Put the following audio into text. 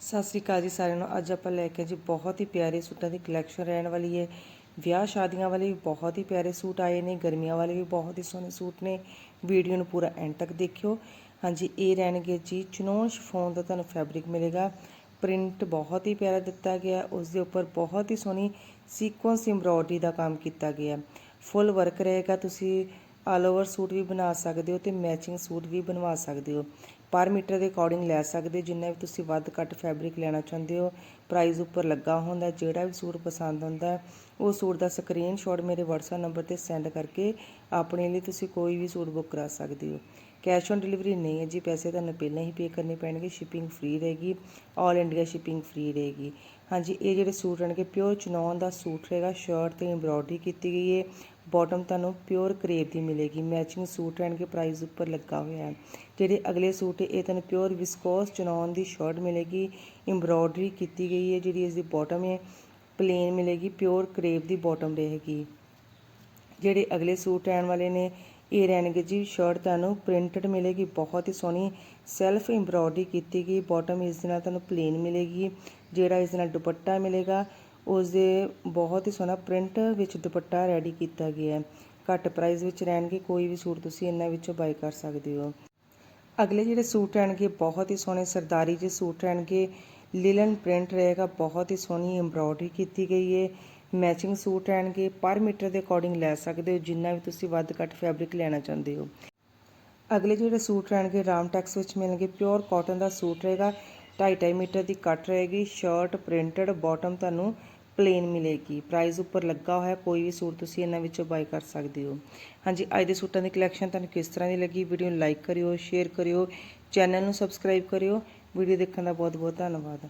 ਸਤਿ ਸ੍ਰੀ ਅਕਾਲ ਜੀ ਸਾਰਿਆਂ ਨੂੰ। ਅੱਜ ਆਪਾਂ ਲੈ ਕੇ ਜੀ ਬਹੁਤ ਹੀ ਪਿਆਰੇ ਸੂਟਾਂ ਦੀ ਕਲੈਕਸ਼ਨ ਰਹਿਣ ਵਾਲੀ ਹੈ ਵਿਆਹ ਸ਼ਾਦੀਆਂ ਵਾਲੇ ਵੀ ਬਹੁਤ ਹੀ ਪਿਆਰੇ ਸੂਟ ਆਏ ਨੇ, ਗਰਮੀਆਂ ਵਾਲੇ ਵੀ ਬਹੁਤ ਹੀ ਸੋਹਣੇ ਸੂਟ ਨੇ। ਵੀਡੀਓ ਨੂੰ ਪੂਰਾ ਐਂਡ ਤੱਕ ਦੇਖਿਓ। ਹਾਂਜੀ, ਇਹ ਰਹਿਣਗੇ ਜੀ ਚਨੋਨ ਸ਼ਿਫੋਨ ਦਾ ਤੁਹਾਨੂੰ ਫੈਬਰਿਕ ਮਿਲੇਗਾ। ਪ੍ਰਿੰਟ ਬਹੁਤ ਹੀ ਪਿਆਰਾ ਦਿੱਤਾ ਗਿਆ ਉਸ ਦੇ ਉੱਪਰ ਬਹੁਤ ਹੀ ਸੋਹਣੀ ਸੀਕੁਐਂਸ ਐਮਬ੍ਰੋਇਡਰੀ ਦਾ ਕੰਮ ਕੀਤਾ ਗਿਆ। ਫੁੱਲ ਵਰਕ ਰਹੇਗਾ, ਤੁਸੀਂ ਆਲ ਓਵਰ ਸੂਟ ਵੀ ਬਣਾ ਸਕਦੇ ਹੋ ਤੇ ਮੈਚਿੰਗ ਸੂਟ ਵੀ ਬਣਵਾ ਸਕਦੇ ਹੋ। ਪਰ ਮੀਟਰ ਦੇ ਅਕੋਰਡਿੰਗ ਲੈ ਸਕਦੇ ਹੋ ਜਿੰਨਾ ਵੀ ਤੁਸੀਂ ਵੱਧ ਘੱਟ ਫੈਬਰਿਕ ਲੈਣਾ ਚਾਹੁੰਦੇ ਹੋ ਪ੍ਰਾਈਸ ਉੱਪਰ ਲੱਗਾ ਹੁੰਦਾ, ਜਿਹੜਾ ਵੀ ਸੂਟ ਪਸੰਦ ਆਉਂਦਾ, ਉਹ ਸੂਟ ਦਾ ਸਕਰੀਨਸ਼ਾਟ ਮੇਰੇ WhatsApp ਨੰਬਰ ਤੇ ਸੈਂਡ ਕਰਕੇ ਆਪਣੇ ਲਈ ਤੁਸੀਂ ਕੋਈ ਵੀ ਸੂਟ ਬੁੱਕ ਕਰਾ ਸਕਦੇ ਹੋ। ਕੈਸ਼ ਔਨ ਡਿਲੀਵਰੀ ਨਹੀਂ ਹੈ ਜੀ, ਪੈਸੇ ਤੁਹਾਨੂੰ ਪਹਿਲਾਂ ਹੀ ਪੇ ਕਰਨੇ ਪੈਣਗੇ ਸ਼ਿਪਿੰਗ ਫ੍ਰੀ ਰਹੇਗੀ ਆਲ ਇੰਡੀਆ ਸ਼ਿਪਿੰਗ ਫ੍ਰੀ ਰਹੇਗੀ। ਹਾਂਜੀ, ਇਹ ਜਿਹੜੇ ਸੂਟ ਰਹਿਣਗੇ ਪਿਓਰ ਚਨੌਨ ਦਾ ਸੂਟ ਰਹੇਗਾ ਸ਼ਰਟ ਤੇ ਐਮਬ੍ਰੋਇਡਰੀ ਕੀਤੀ ਗਈ ਹੈ ਬੋਟਮ ਤੁਹਾਨੂੰ ਪਿਓਰ ਕਰੇਪ ਦੀ ਮਿਲੇਗੀ। ਮੈਚਿੰਗ ਸੂਟ ਰਹਿਣਗੇ ਪ੍ਰਾਈਸ ਉੱਪਰ ਲੱਗਾ ਹੋਇਆ ਹੈ। ਜਿਹੜੇ ਅਗਲੇ ਸੂਟ ਹੈ, ਇਹ ਤੁਹਾਨੂੰ ਪਿਓਰ ਵਿਸਕੋਸ ਚਨੌਨ ਦੀ ਸ਼ਰਟ ਮਿਲੇਗੀ। ਐਮਬ੍ਰੋਇਡਰੀ ਕੀਤੀ ਗਈ ਹੈ, ਜਿਹੜੀ ਇਸ ਦੀ ਬਾਟਮ ਹੈ ਪਲੇਨ ਮਿਲੇਗੀ ਪਿਓਰ ਕਰੇਪ ਦੀ ਬਾਟਮ ਰਹੇਗੀ। ਜਿਹੜੇ ਅਗਲੇ ਸੂਟ ਰਹਿਣ ਵਾਲੇ ਨੇ, ਇਹ ਰਹਿਣਗੇ ਜੀ ਸ਼ਰਟ ਤੁਹਾਨੂੰ ਪ੍ਰਿੰਟਡ ਮਿਲੇਗੀ, ਬਹੁਤ ਹੀ ਸੋਹਣੀ ਸੈਲਫ ਐਮਬ੍ਰੋਇਡਰੀ ਕੀਤੀ ਗਈ। ਬਾਟਮ ਇਸ ਦੇ ਨਾਲ ਤੁਹਾਨੂੰ ਪਲੇਨ ਮਿਲੇਗੀ, ਜਿਹੜਾ ਇਸ ਨਾਲ ਦੁਪੱਟਾ ਮਿਲੇਗਾ। ਉਸਦੇ ਬਹੁਤ ਹੀ ਸੋਹਣਾ ਪ੍ਰਿੰਟ ਵਿੱਚ ਦੁਪੱਟਾ ਰੈਡੀ ਕੀਤਾ ਗਿਆ ਹੈ। ਘੱਟ ਪ੍ਰਾਈਸ ਵਿੱਚ ਰਹਿਣਗੇ, ਕੋਈ ਵੀ ਸੂਟ ਤੁਸੀਂ ਇਹਨਾਂ ਵਿੱਚੋਂ ਬਾਈ ਕਰ ਸਕਦੇ ਹੋ। ਅਗਲੇ ਜਿਹੜੇ ਸੂਟ ਰਹਿਣਗੇ, ਬਹੁਤ ਹੀ ਸੋਹਣੇ ਸਰਦਾਰੀ ਜਿਹੇ ਸੂਟ ਰਹਿਣਗੇ। ਲਿਲਨ ਪ੍ਰਿੰਟ ਰਹੇਗਾ, ਬਹੁਤ ਹੀ ਸੋਹਣੀ ਐਮਬ੍ਰੋਇਡਰੀ ਕੀਤੀ ਗਈ ਹੈ। ਮੈਚਿੰਗ ਸੂਟ ਰਹਿਣਗੇ, ਪਰ ਮੀਟਰ ਦੇ ਅਕੋਰਡਿੰਗ ਲੈ ਸਕਦੇ ਹੋ, ਜਿੰਨਾ ਵੀ ਤੁਸੀਂ ਵੱਧ ਘੱਟ ਫੈਬਰਿਕ ਲੈਣਾ ਚਾਹੁੰਦੇ ਹੋ। ਅਗਲੇ ਜਿਹੜੇ ਸੂਟ ਰਹਿਣਗੇ, ਰਾਮ ਟੈਕਸ ਵਿੱਚ ਮਿਲਣਗੇ ਪਿਓਰ ਕਾਟਨ ਦਾ ਸੂਟ ਰਹੇਗਾ। 2.5 ਮੀਟਰ ਦੀ ਕੱਟ ਰਹੇਗੀ। ਸ਼ਰਟ ਪ੍ਰਿੰਟਡ, ਬਾਟਮ ਤੁਹਾਨੂੰ ਪਲੇਨ ਮਿਲੇਗੀ। ਪ੍ਰਾਈਸ ਉੱਪਰ ਲੱਗਾ ਹੋਇਆ, ਕੋਈ ਵੀ ਸੂਟ ਤੁਸੀਂ ਇਹਨਾਂ ਵਿੱਚੋਂ ਬਾਈ ਕਰ ਸਕਦੇ ਹੋ। ਹਾਂਜੀ, ਅੱਜ ਦੇ ਸੂਟਾਂ ਦੀ ਕਲੈਕਸ਼ਨ ਤੁਹਾਨੂੰ ਕਿਸ ਤਰ੍ਹਾਂ ਦੀ ਲੱਗੀ? ਵੀਡੀਓ ਨੂੰ ਲਾਈਕ ਕਰਿਓ ਸ਼ੇਅਰ ਕਰਿਓ ਚੈਨਲ ਨੂੰ ਸਬਸਕ੍ਰਾਈਬ ਕਰਿਓ। ਵੀਡੀਓ ਦੇਖਣ ਦਾ ਬਹੁਤ ਬਹੁਤ ਧੰਨਵਾਦ।